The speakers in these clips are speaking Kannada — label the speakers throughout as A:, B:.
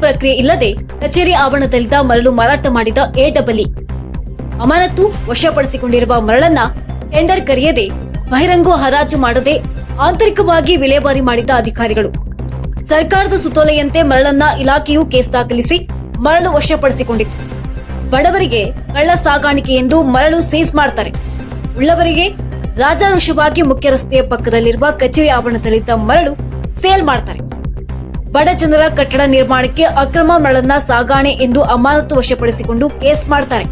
A: ಪ್ರಕ್ರಿಯೆ ಇಲ್ಲದೆ ಕಚೇರಿ ಆವರಣದಲ್ಲಿದ್ದ ಮರಳು ಮಾರಾಟ ಮಾಡಿದ ಎಡಬ್ಲ್ಇ ಅಮಾನತು ವಶಪಡಿಸಿಕೊಂಡಿರುವ ಮರಳನ್ನ ಟೆಂಡರ್ ಕರೆಯದೆ ಬಹಿರಂಗ ಹರಾಜು ಮಾಡದೆ ಆಂತರಿಕವಾಗಿ ವಿಲೇವಾರಿ ಮಾಡಿದ ಅಧಿಕಾರಿಗಳು. ಸರ್ಕಾರದ ಸುತ್ತೋಲೆಯಂತೆ ಮರಳನ್ನ ಇಲಾಖೆಯು ಕೇಸ್ ದಾಖಲಿಸಿ ಮರಳು ವಶಪಡಿಸಿಕೊಂಡಿತ್ತು ಬಡವರಿಗೆ ಕಳ್ಳ ಸಾಗಾಣಿಕೆ ಎಂದು ಮರಳು ಸೀಸ್ ಮಾಡ್ತಾರೆ. ಉಳ್ಳವರಿಗೆ ರಾಜಾರುಷವಾಗಿ ಮುಖ್ಯ ರಸ್ತೆಯ ಪಕ್ಕದಲ್ಲಿರುವ ಕಚೇರಿ ಆವರಣದಲ್ಲಿದ್ದ ಮರಳು ಸೇಲ್ ಮಾಡ್ತಾರೆ. ಬಡ ಜನರ ಕಟ್ಟಡ ನಿರ್ಮಾಣಕ್ಕೆ ಅಕ್ರಮ ಮರಳನ್ನ ಸಾಗಾಣೆ ಎಂದು ಅಮಾನತು ವಶಪಡಿಸಿಕೊಂಡು ಕೇಸ್ ಮಾಡ್ತಾರೆ.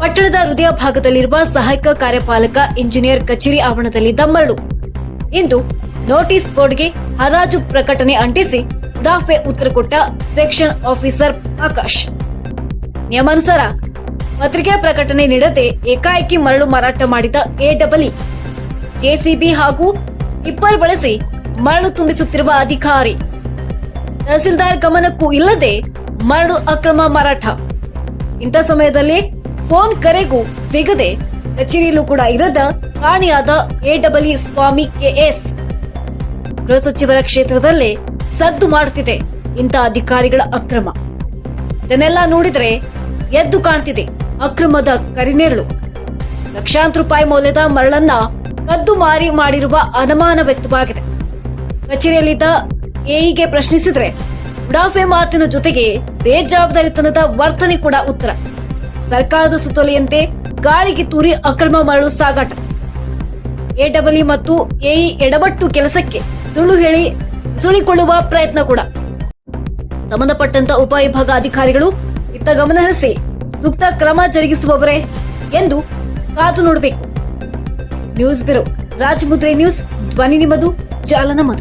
A: ಪಟ್ಟಣದ ಹೃದಯ ಭಾಗದಲ್ಲಿರುವ ಸಹಾಯಕ ಕಾರ್ಯಪಾಲಕ ಇಂಜಿನಿಯರ್ ಕಚೇರಿ ಆವರಣದಲ್ಲಿದ್ದ ಮರಳು ಇಂದು ನೋಟಿಸ್ ಬೋರ್ಡ್ಗೆ ಹರಾಜು ಪ್ರಕಟಣೆ ಅಂಟಿಸಿ ಉಡಾಫೆ ಉತ್ತರ ಕೊಟ್ಟ ಸೆಕ್ಷನ್ ಆಫೀಸರ್ ಆಕಾಶ್ ನಿಯಮಾನುಸಾರ ಪತ್ರಿಕೆ ಪ್ರಕಟಣೆ ನೀಡದೆ ಏಕಾಏಕಿ ಮರಳು ಮಾರಾಟ ಮಾಡಿದ ಎಡಬ್ಲ್ಇ ಜೆಸಿಬಿ ಹಾಗೂ ಟಿಪ್ಪರ್ ಬಳಸಿ ಮರಳು ತುಂಬಿಸುತ್ತಿರುವ ಅಧಿಕಾರಿ. ತಹಸೀಲ್ದಾರ್ ಗಮನಕ್ಕೂ ಇಲ್ಲದೆ ಮರಳು ಅಕ್ರಮ ಮಾರಾಟ. ಇಂಥ ಸಮಯದಲ್ಲಿ ಫೋನ್ ಕರೆಗೂ ಸಿಗದೆ ಕಚೇರಿಯಲ್ಲೂ ಕೂಡ ಇರದ ಕಾಣೆಯಾದ ಡಬ್ಲ್ಯೂ ಸ್ವಾಮಿ ಕೆಎಸ್ ಗೃಹ ಸಚಿವರ ಕ್ಷೇತ್ರದಲ್ಲೇ ಸದ್ದು ಮಾಡುತ್ತಿದೆ ಇಂಥ ಅಧಿಕಾರಿಗಳ ಅಕ್ರಮ. ಇದನ್ನೆಲ್ಲ ನೋಡಿದ್ರೆ ಎದ್ದು ಕಾಣ್ತಿದೆ ಅಕ್ರಮದ ಕರಿನೆರಳು. ಲಕ್ಷಾಂತರ ರೂಪಾಯಿ ಮೌಲ್ಯದ ಮರಳನ್ನ ಕದ್ದು ಮಾರಿ ಮಾಡಿರುವ ಅನುಮಾನ ವ್ಯಕ್ತವಾಗಿದೆ ಕಚೇರಿಯಲ್ಲಿದ್ದ ಎಇಗೆ ಪ್ರಶ್ನಿಸಿದ್ರೆ ಉಡಾಫೆ ಮಾತಿನ ಜೊತೆಗೆ ಬೇಜವಾಬ್ದಾರಿತನದ ವರ್ತನೆ ಕೂಡ ಉತ್ತರ. ಸರ್ಕಾರದ ಸುತ್ತೋಲೆಯಂತೆ ಗಾಳಿಗೆ ತೂರಿ ಅಕ್ರಮ ಮರಳು ಸಾಗಾಟ. ಎಡಬ್ಲ್ಯೂ ಮತ್ತು ಎಇ ಎಡಬಟ್ಟು ಕೆಲಸಕ್ಕೆ ಸುಳ್ಳು ಹೇಳಿ ಸುಳಿಕೊಳ್ಳುವ ಪ್ರಯತ್ನ ಕೂಡ. ಸಂಬಂಧಪಟ್ಟಂತ ಉಪವಿಭಾಗ ಅಧಿಕಾರಿಗಳು ಇತ್ತ ಗಮನ ಹರಿಸಿ ಸೂಕ್ತ ಕ್ರಮ ಜರುಗಿಸುವವರೇ ಎಂದು ಕಾದು ನೋಡಬೇಕು. ನ್ಯೂಸ್ ಬ್ಯೂರೋ ರಾಜಮುದ್ರೆ ನ್ಯೂಸ್, ಧ್ವನಿ ನಿಮ್ಮದು ಜಾಲ ನಮ್ಮದು